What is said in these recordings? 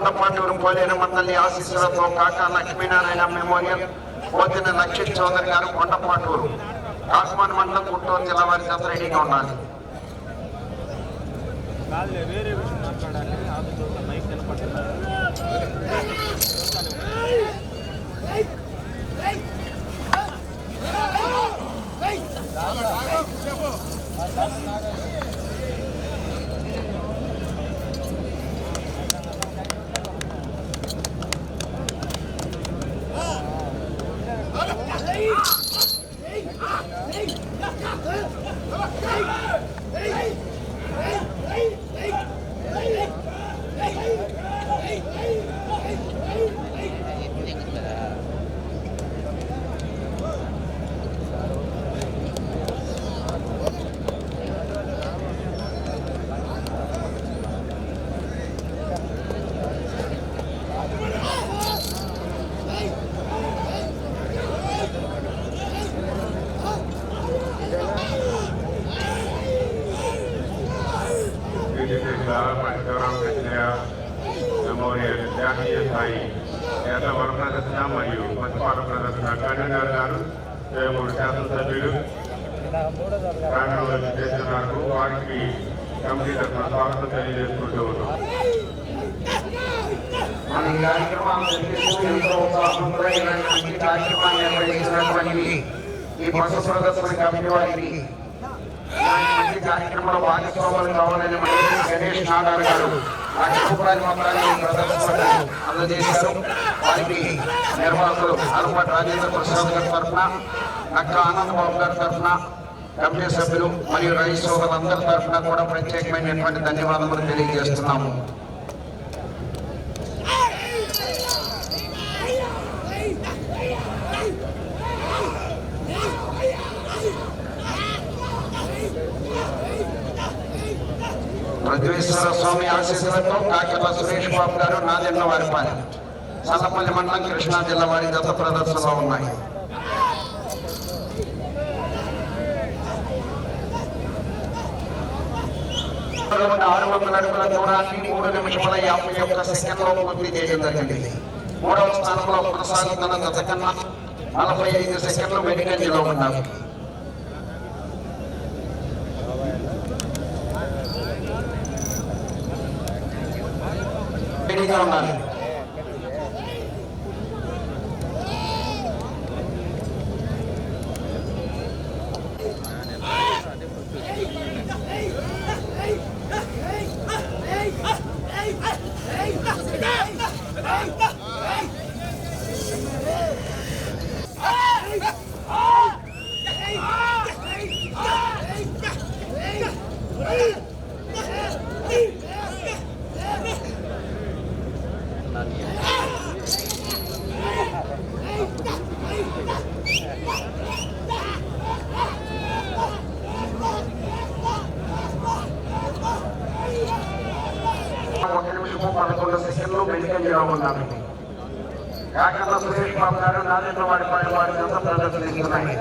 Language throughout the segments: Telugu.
కొండపాటూరు పోలేరు మండలి ఆశీస్సులతో కాకా లక్ష్మీనారాయణ మెమోరియల్ పోతిన లక్షిత్ చౌదరి గారు కొండపాటూరు కాకుమాన్ మండలం గుంటూరు జిల్లా వారి జత రెడీగా ఉండాలి కాదులే వేరే విషయం మాట్లాడాలి మెమోరియల్ జాతీయ స్థాయి నేత ప్రదర్శన మరియు పసిపాట ప్రదర్శన కన్వీనర్ గారు మూడు శాసనసభ్యులు ప్రాంగణంలో చేస్తున్నారు వారికి కమిటీ తరఫున స్వాగతం తెలియజేసుకుంటూ ఉన్నాం మన కార్యక్రమాన్ని ఎంతో ఇలాంటి కార్యక్రమాన్ని నిర్వహించినటువంటి ఈ పశు ప్రదర్శన కమిటీ వారికి మంచి కార్యక్రమంలో భాగస్వాములు కావాలని మంత్రి గణేష్ నాడార్ గారు లక్ష రూపాయల మొత్తాన్ని అందజేశారు. వారికి నిర్వాహకులు అరుపటి రాజేంద్ర ప్రసాద్ గారి తరఫున అక్క ఆనందబాబు గారి తరఫున కమిటీ సభ్యులు మరియు రైతు సోదరులందరి తరఫున కూడా ప్రత్యేకమైనటువంటి ధన్యవాదములు తెలియజేస్తున్నాము. పృథ్వీశ్వర స్వామి ఆశీస్సులతో కాకల సురేష్ బాబు గారు నాదెండ్ల వారిపాలెం సల్లపల్లి మండలం కృష్ణా జిల్లా వారి జత ప్రదర్శనలో ఉన్నాయి ఆరు వందల అడుగుల దూరాన్ని మూడు నిమిషముల యాభై ఒక్క సెకండ్లో పూర్తి చేయడం జరిగింది మూడవ స్థానంలో కొనసాగుతున్న జత కన్నా నలభై ఐదు సెకండ్లు వెనుకంజలో ఉన్నారు రెడీగా ఉండాలి ఒక నిమిషము పదకొండు సెకండ్లు వెనుకంజలో ఉన్నారు కాకర్ల సురేష్ బాబు గారు నాగేంద్ర వారి పైన వారి జత ప్రదర్శనిస్తున్నాయి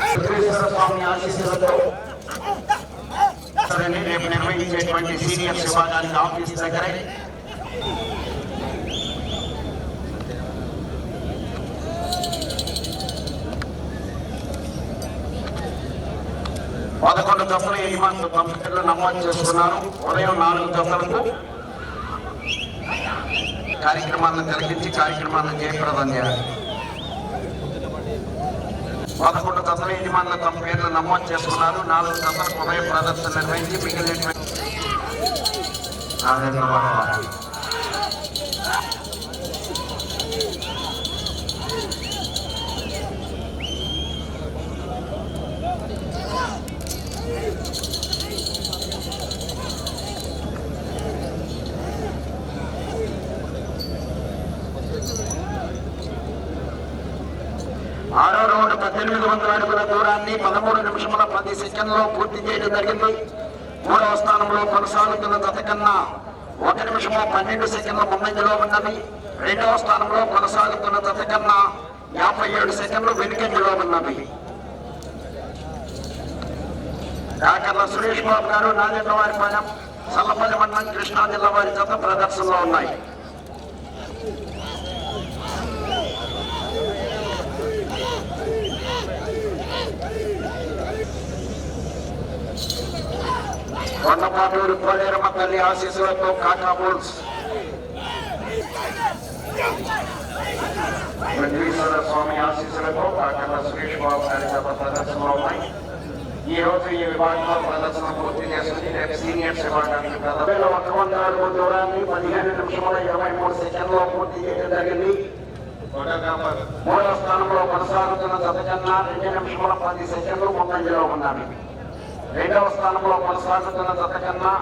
వెంకటేశ్వర స్వామి ఆశీస్సులతో సరేనే రేపు నిర్వహించేటువంటి సీనియర్ విభాగానికి ఆఫీస్ దగ్గరే. పదకొండు జతలు యజమానులు కంప్యూటర్లు నమోదు చేసుకున్నారు. ఉదయం నాలుగు జతలకు కార్యక్రమాలను కలిగించి కార్యక్రమాలను జయప్రదం చేయాలి. పదకొండు జతల యజమానులు తమ పేర్లు నమోదు చేసుకున్నారు నాలుగు జతలకు ఉదయం ప్రదర్శన నిర్వహించి మిగిలినటువంటి Thank you. ఆరో రౌండ్ పద్దెనిమిది వందల అడుగుల దూరాన్ని పదమూడు నిమిషముల పది సెకండ్లో పూర్తి చేయడం జరిగింది. మూడవ స్థానంలో కొనసాగుతున్న జత కన్నా ఒక నిమిషము పన్నెండు సెకండ్ల ముందంజలో ఉన్నది. రెండవ స్థానంలో కొనసాగుతున్న జత కన్నా యాభై ఏడు సెకండ్లు వెనుకంజలో ఉన్నవి కాకర్ల సురేష్ బాబు గారు నాగేంద్ర వారి చల్లపల్లి మండలం కృష్ణా జిల్లా వారి జత ప్రదర్శనలో ఉన్నాయి. కొండపాటూరు కోలేరమ్మ తల్లి ఆశీస్సులతో కాకా బోల్స్ వెంకటేశ్వర స్వామి ఆశీస్సులతో కాకర్ల సురేష్ బాబు గారి జత ప్రదర్శనలో ఉన్నాయి ఈ రోజు ఈ విభాగంలో ప్రదర్శన పూర్తి చేస్తుంది రేపు సీనియర్స్ విభాగానికి ప్రదర్శన ఒక వంద అడుగు దూరాన్ని పదిహేను నిమిషముల ఇరవై మూడు సెకండ్లో పూర్తి చేయడం జరిగింది ఫోటోగ్రాఫర్ మూడవ స్థానంలో కొనసాగుతున్న జత కన్నా రెండు నిమిషముల పది సెకండ్లు ముందంజలో ఉన్నాడు రెండవ స్థానంలో కొనసాగుతున్న జత కన్నా